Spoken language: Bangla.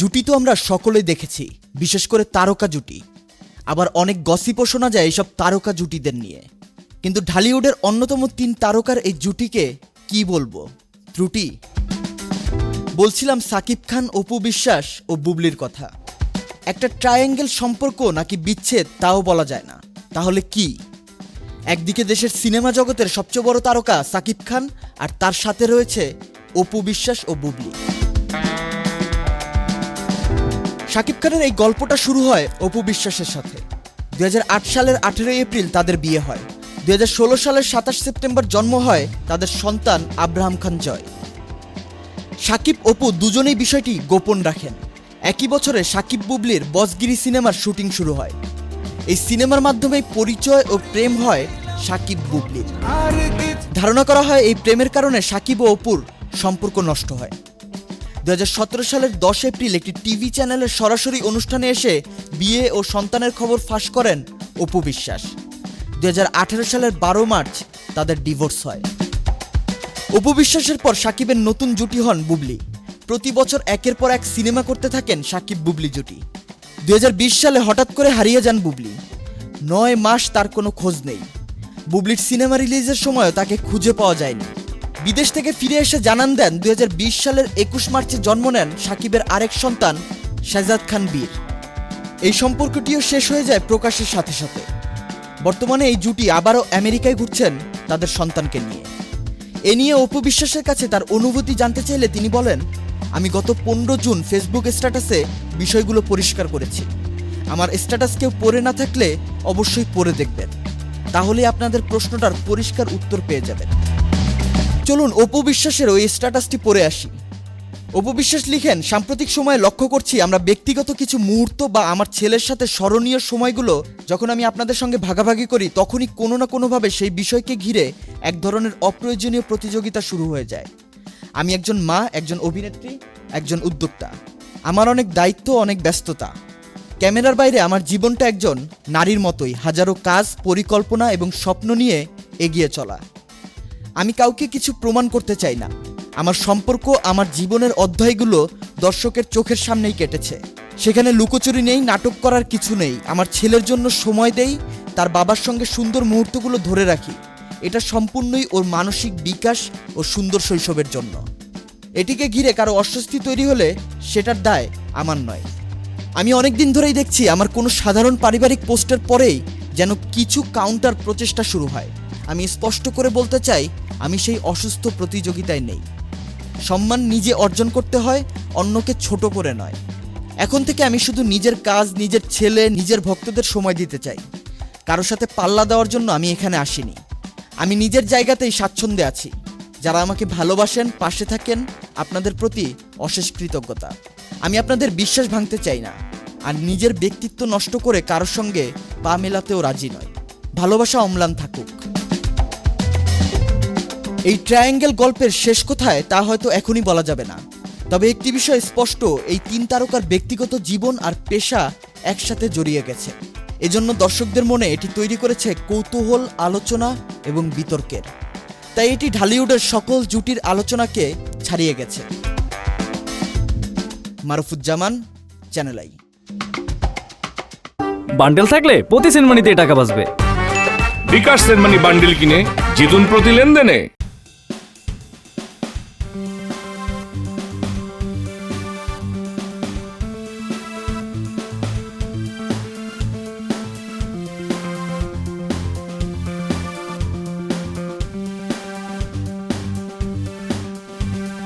জুটি তো আমরা সকলেই দেখেছি, বিশেষ করে তারকা জুটি। আবার অনেক গসিপও শোনা যায় এইসব তারকা জুটিদের নিয়ে। কিন্তু ঢালিউডের অন্যতম তিন তারকার এই জুটিকে কি বলব? ত্রুটি? বলছিলাম সাকিব খান, অপু বিশ্বাস ও বুবলির কথা। একটা ট্রায়াঙ্গেল সম্পর্ক নাকি বিচ্ছেদ তাও বলা যায় না। তাহলে কি? একদিকে দেশের সিনেমা জগতের সবচেয়ে বড় তারকা সাকিব খান, আর তার সাথে রয়েছে অপু বিশ্বাস ও বুবলি। শাকিব খানের এই গল্পটা শুরু হয় অপু বিশ্বাসের সাথে। দু হাজার আট সালের আঠেরোই এপ্রিল তাদের বিয়ে হয়। দুই হাজার ষোলো সালের সাতাশ সেপ্টেম্বর জন্ম হয় তাদের সন্তান আব্রাহাম খান জয়। সাকিব অপু দুজনেই বিষয়টি গোপন রাখেন। একই বছরে সাকিব বুবলির বসগিরি সিনেমার শুটিং শুরু হয়। এই সিনেমার মাধ্যমে পরিচয় ও প্রেম হয় সাকিব বুবলির। ধারণা করা হয় এই প্রেমের কারণে সাকিব ও অপুর সম্পর্ক নষ্ট হয়। দু হাজার সতেরো সালের দশ এপ্রিল একটি টিভি চ্যানেলের সরাসরি অনুষ্ঠানে এসে বিয়ে ও সন্তানের খবর ফাঁস করেন অপু বিশ্বাস। দু সালের বারো মার্চ তাদের ডিভোর্স হয়। অপু বিশ্বাসের পর সাকিবের নতুন জুটি হন বুবলি। প্রতি বছর একের পর এক সিনেমা করতে থাকেন সাকিব বুবলি জুটি। দু হাজার বিশ সালে হঠাৎ করে হারিয়ে যান বুবলি। নয় মাস তার কোনো খোঁজ নেই। বুবলির সিনেমা রিলিজের সময়ও তাকে খুঁজে পাওয়া যায়নি। বিদেশ থেকে ফিরে এসে জানান দেন দু হাজার বিশ সালের একুশ মার্চে জন্ম নেন সাকিবের আরেক সন্তান শাহজাদ খান বীর। এই সম্পর্কটিও শেষ হয়ে যায় প্রকাশের সাথে সাথে। বর্তমানে এই জুটি আবারও আমেরিকায় ঘুরছেন তাদের সন্তানকে নিয়ে। এ নিয়ে অপু বিশ্বাসের কাছে তার অনুভূতি জানতে চাইলে তিনি বলেন, আমি গত পনেরো জুন ফেসবুক স্ট্যাটাসে বিষয়গুলো পরিষ্কার করেছি। আমার স্ট্যাটাস কেউ পড়ে না থাকলে অবশ্যই পড়ে দেখবেন। তাহলে আপনাদের প্রশ্নটার পরিষ্কার উত্তর পেয়ে যাবেন। চলুন অপু বিশ্বাসের ওই স্ট্যাটাসটি পড়ে আসি। অপু বিশ্বাস লিখেন, সাম্প্রতিক সময়ে লক্ষ্য করছি আমরা ব্যক্তিগত কিছু মুহূর্ত বা আমার ছেলের সাথে স্মরণীয় সময়গুলো যখন আমি আপনাদের সঙ্গে ভাগাভাগি করি, তখনই কোনো না কোনোভাবে সেই বিষয়কে ঘিরে এক ধরনের অপ্রয়োজনীয় প্রতিযোগিতা শুরু হয়ে যায়। আমি একজন মা, একজন অভিনেত্রী, একজন উদ্যোক্তা। আমার অনেক দায়িত্ব, অনেক ব্যস্ততা। ক্যামেরার বাইরে আমার জীবনটা একজন নারীর মতোই, হাজারো কাজ, পরিকল্পনা এবং স্বপ্ন নিয়ে এগিয়ে চলা। আমি কাউকে কিছু প্রমাণ করতে চাই না। আমার সম্পর্ক, আমার জীবনের অধ্যায়গুলো দর্শকের চোখের সামনেই কেটেছে। সেখানে লুকোচুরি নেই, নাটক করার কিছু নেই। আমার ছেলের জন্য সময় দেই, তার বাবার সঙ্গে সুন্দর মুহূর্তগুলো ধরে রাখি। এটা সম্পূর্ণই ওর মানসিক বিকাশ ও সুন্দর শৈশবের জন্য। এটিকে ঘিরে কারও অস্বস্তি তৈরি হলে সেটার দায় আমার নয়। আমি অনেক দিন ধরেই দেখছি আমার কোনো সাধারণ পারিবারিক পোস্টের পরেই যেন কিছু কাউন্টার প্রচেষ্টা শুরু হয়। আমি স্পষ্ট করে বলতে চাই আমি সেই অসুস্থ প্রতিযোগিতায় নেই। সম্মান নিজে অর্জন করতে হয়, অন্যকে ছোট করে নয়। এখন থেকে আমি শুধু নিজের কাজ, নিজের ছেলে, নিজের ভক্তদের সময় দিতে চাই। কারোর সাথে পাল্লা দেওয়ার জন্য আমি এখানে আসিনি। আমি নিজের জায়গাতেই স্বাচ্ছন্দ্যে আছি। যারা আমাকে ভালোবাসেন, পাশে থাকেন, আপনাদের প্রতি অশেষ কৃতজ্ঞতা। আমি আপনাদের বিশ্বাস ভাঙতে চাই না। আর নিজের ব্যক্তিত্ব নষ্ট করে কারোর সঙ্গে পা মেলাতেও রাজি নয় ভালোবাসা অম্লান থাকুক। এই ট্রায়াঙ্গেল গল্পের শেষ কোথায় তা হয়তো এখনই বলা যাবে না। তবে একটি বিষয় স্পষ্ট এই তিন তারকার ব্যক্তিগত জীবন আর পেশা একসাথে জড়িয়ে গেছে। এজন্য দর্শকদের মনে এটি তৈরি করেছে কৌতূহল আলোচনা এবং বিতর্কের। তাই এটি ঢালিউডের সকল জুটির আলোচনাকে ছাড়িয়ে গেছে। মারুফুজ্জামান চ্যানেল আই। বান্ডেল থাকলে প্রতি সেনমানিতে টাকা বাঁচবে। বিকাশ সেনমানি বান্ডিল কিনে জিতুন প্রতি লেনদেনে। Bye.